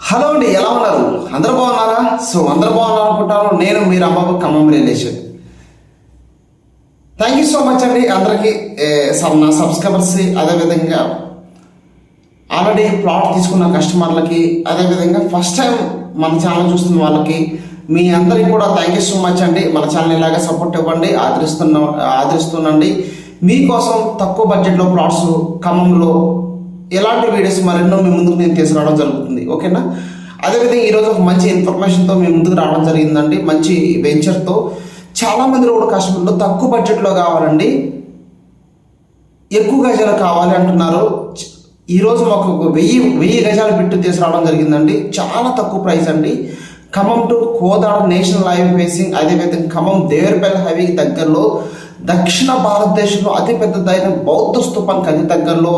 Hello అండి ఎలా ఉన్నారు? అందరు బాగున్నారా? సో అందరు బాగున్నారు అనుకుంటాను. నేను మీరు అమ్మకు Khammam relation thank you so much అండి. అందరికీ సబ్- నా సబ్స్క్రైబర్స్ అదేవిధంగా ఆల్రెడీ ప్లాట్ తీసుకున్న కస్టమర్లకి అదేవిధంగా ఫస్ట్ టైం మన ఛానల్ చూస్తున్న వాళ్ళకి మీ అందరికీ కూడా థ్యాంక్ యూ సో మచ్ అండి. మన ఛానల్ ఇలాగా సపోర్ట్ ఇవ్వండి ఆదరిస్తున్న ఆదరిస్తున్నండి. మీకోసం తక్కువ బడ్జెట్లో ప్లాట్స్ ఖమ్మంలో ఎలాంటి వీడియోస్ మరెన్నో మీ ముందుకు నేను తీసుకురావడం జరుగుతుంది ఓకేనా? అదేవిధంగా ఈరోజు ఒక మంచి ఇన్ఫర్మేషన్తో మీ ముందుకు రావడం జరిగిందండి. మంచి వెంచర్తో చాలామంది రోడ్డు కూడా కస్టమర్లు తక్కువ బడ్జెట్లో కావాలండి. ఎక్కువ గజాలు కావాలి అంటున్నారు. ఈరోజు మాకు ఒక వెయ్యి వెయ్యి గజాలు బిట్టు తీసుకురావడం జరిగిందండి. చాలా తక్కువ ప్రైస్ అండి. Khammam to Kodad national highway facing అదేవిధంగా ఖమ్మం దేవరపల్లి హైవేకి దగ్గరలో దక్షిణ భారతదేశంలో అతిపెద్దదైన బౌద్ధ స్థూపానికి అతి దగ్గరలో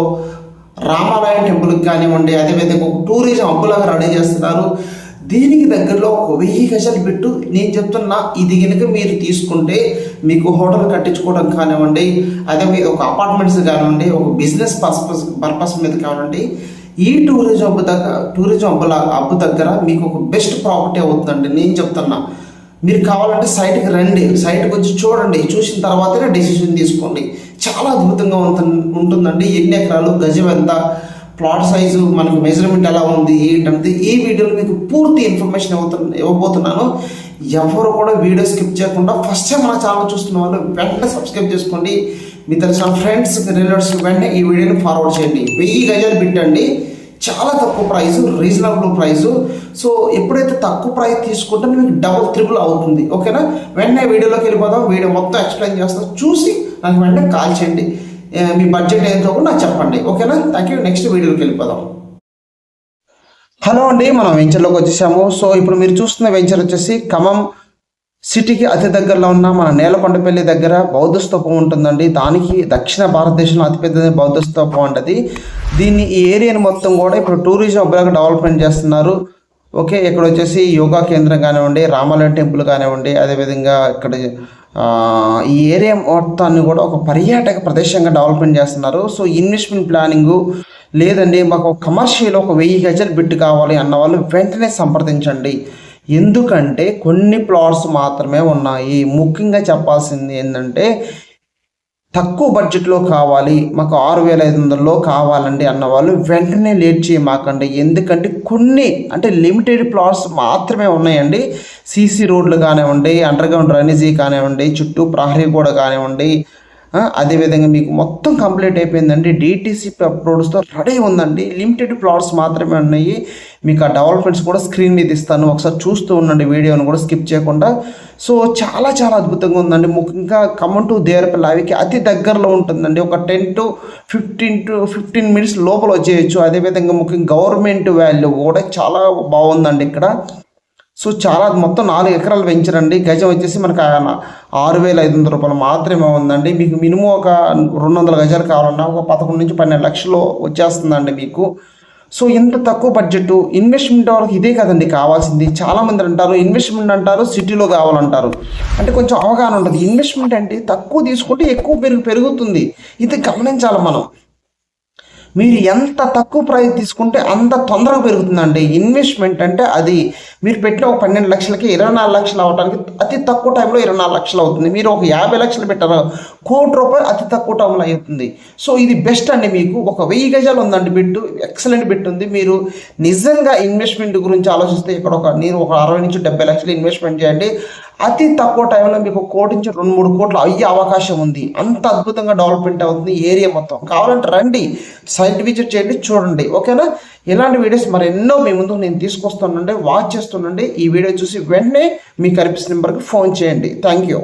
రామాలయ టెంపుల్కి కానివ్వండి అదేవిధంగా ఒక టూరిజం హబ్బులాగా రెడీ చేస్తున్నారు. దీనికి దగ్గరలో ఒక వెయ్యి గజలు పెట్టు. నేను చెప్తున్నా ఇది కనుక మీరు తీసుకుంటే మీకు హోటల్ కట్టించుకోవడం కానివ్వండి అదే మీద ఒక అపార్ట్మెంట్స్ కానివ్వండి ఒక బిజినెస్ పర్పస్ పర్పస్ మీద కానివ్వండి ఈ టూరిజం హబ్ దగ్గర టూరిజం హబ్బుల హబ్ దగ్గర మీకు ఒక బెస్ట్ ప్రాపర్టీ అవుతుందండి. నేను చెప్తున్నా మీరు కావాలంటే సైట్కి రండి సైట్కి వచ్చి చూడండి చూసిన తర్వాతనే డెసిషన్ తీసుకోండి. చాలా అద్భుతంగా ఉంటుందండి. ఎన్ని ఎకరాలు గజం ఎంత ప్లాట్ సైజు మనకు మెజర్మెంట్ ఎలా ఉంది ఏంటంటే ఈ వీడియోలో మీకు పూర్తి ఇన్ఫర్మేషన్ ఇవ్వతు ఇవ్వబోతున్నాను. ఎవరు కూడా వీడియో స్కిప్ చేయకుండా ఫస్ట్ టైం మన ఛానల్ చూస్తున్న వాళ్ళు వెంటనే సబ్స్క్రైబ్ చేసుకోండి. మీ తెలిసిన ఫ్రెండ్స్ రిలేటివ్స్ వెంటనే ఈ వీడియోని ఫార్వర్డ్ చేయండి. వెయ్యి గజాలు పెట్టండి. చాలా తక్కువ ప్రైస్ రీజనబుల్ ప్రైస్. సో ఎప్పుడైతే తక్కువ ప్రైస్ తీసుకుంటే మీకు డబుల్ త్రిబుల్ అవుతుంది. ఓకేనా? వెంటనే వీడియోలోకి వెళ్ళిపోదాం. వీడియో మొత్తం ఎక్స్ప్లెయిన్ చేస్తాం చూసి నాకు వెంటనే కాల్ చేయండి. మీ బడ్జెట్ ఎంతో కూడా నాకు చెప్పండి. ఓకేనా? Thank you. నెక్స్ట్ వీడియోకి వెళ్ళిపోదాం. హలో అండి మనం వెంచర్లోకి వచ్చేసాము. సో ఇప్పుడు మీరు చూస్తున్న వెంచర్ వచ్చేసి ఖమ్మం సిటీకి అతి దగ్గరలో ఉన్న మన నేలకొండపల్లి దగ్గర బౌద్ధ స్తూపం ఉంటుందండి. దానికి దక్షిణ భారతదేశంలో అతిపెద్ద బౌద్ధ స్తూపం ఉంటుంది దీన్ని ఈ ఏరియాని మొత్తం కూడా ఇప్పుడు టూరిజం హబ్లాగా డెవలప్మెంట్ చేస్తున్నారు. ఓకే ఇక్కడ వచ్చేసి యోగా కేంద్రం కానివ్వండి రామాలయం టెంపుల్ కానివ్వండి అదేవిధంగా ఇక్కడ ఈ ఏరియా మొత్తాన్ని కూడా ఒక పర్యాటక ప్రదేశంగా డెవలప్మెంట్ చేస్తున్నారు. సో ఇన్వెస్ట్మెంట్ ప్లానింగు లేదండి మాకు కమర్షియల్ ఒక వెయ్యి గజాలు బిట్ కావాలి అన్న వాళ్ళు వెంటనే సంప్రదించండి. ఎందుకంటే కొన్ని ప్లాట్స్ మాత్రమే ఉన్నాయి. ముఖ్యంగా చెప్పాల్సింది ఏంటంటే తక్కువ బడ్జెట్లో కావాలి మాకు ఆరు వేల ఐదు వందల్లో కావాలండి అన్న వాళ్ళు వెంటనే లేట్ చేయమాకండి. ఎందుకంటే కొన్ని అంటే లిమిటెడ్ ప్లాట్స్ మాత్రమే ఉన్నాయండి. సీసీ రోడ్లు కానివ్వండి అండర్ గ్రౌండ్ డ్రైనేజీ కానివ్వండి చుట్టూ ప్రహరీ కూడా కానివ్వండి అదేవిధంగా మీకు మొత్తం కంప్లీట్ అయిపోయిందండి. డిటీసీ అప్లోడ్స్తో రెడీ ఉందండి. లిమిటెడ్ ప్లాట్స్ మాత్రమే ఉన్నాయి. మీకు ఆ డెవలప్మెంట్స్ కూడా స్క్రీన్ మీద ఇస్తాను. ఒకసారి చూస్తూ ఉండండి. వీడియోని కూడా స్కిప్ చేయకుండా. సో చాలా చాలా అద్భుతంగా ఉందండి. ముఖ్యంగా ఖమ్మం టు దేవరపల్లి అవికి అతి దగ్గరలో ఉంటుందండి. ఒక ten to fifteen to fifteen minutes లోపల వచ్చేయచ్చు. అదేవిధంగా ముఖ్యంగా గవర్నమెంట్ వాల్యూ కూడా చాలా బాగుందండి ఇక్కడ. సో చాలా మొత్తం నాలుగు ఎకరాలు పెంచరండి. గజం వచ్చేసి మనకు ఆరు వేల ఐదు వందల రూపాయలు మాత్రమే ఉందండి. మీకు మినిమం ఒక రెండు వందల గజాలు కావాలన్నా ఒక పదకొండు నుంచి పన్నెండు లక్షలు వచ్చేస్తుందండి మీకు. సో ఇంత తక్కువ బడ్జెట్ ఇన్వెస్ట్మెంట్ వాళ్ళకి ఇదే కదండి కావాల్సింది. చాలామంది అంటారు ఇన్వెస్ట్మెంట్ అంటారు సిటీలో కావాలంటారు. అంటే కొంచెం అవగాహన ఉంటుంది. ఇన్వెస్ట్మెంట్ అంటే తక్కువ తీసుకుంటే ఎక్కువ పెరుగు పెరుగుతుంది. ఇది గమనించాలి మనం. మీరు ఎంత తక్కువ ప్రైస్ తీసుకుంటే అంత తొందరగా పెరుగుతుందండి. ఇన్వెస్ట్మెంట్ అంటే అది మీరు పెట్టిన ఒక పన్నెండు లక్షలకి ఇరవై నాలుగు లక్షలు అవడానికి అతి తక్కువ టైంలో ఇరవై నాలుగు లక్షలు అవుతుంది. మీరు ఒక యాభై లక్షలు పెట్టారు కోటి రూపాయలు అతి తక్కువ టైంలో అవుతుంది. సో ఇది బెస్ట్ అండి మీకు. ఒక వెయ్యి గజాలు ఉందండి బిట్టు. ఎక్సలెంట్ బిట్ ఉంది. మీరు నిజంగా ఇన్వెస్ట్మెంట్ గురించి ఆలోచిస్తే ఇక్కడ ఒక నేను ఒక అరవై నుంచి డెబ్బై లక్షలు ఇన్వెస్ట్మెంట్ చేయండి. అతి తక్కువ టైంలో మీకు కోటి నుంచి రెండు మూడు కోట్లు అయ్యే అవకాశం ఉంది. అంత అద్భుతంగా డెవలప్మెంట్ అవుతుంది ఏరియా మొత్తం. కావాలంటే రండి సైట్ విజిట్ చేయండి చూడండి. ఓకేనా? ఇలాంటి వీడియోస్ మరి ఎన్నో మీ ముందు నేను తీసుకొస్తానండి వాచ్ చేస్తుండండి ఈ వీడియో చూసి వెంటనే మీ కనిపిస్తున్న నెంబర్కి ఫోన్ చేయండి. Thank you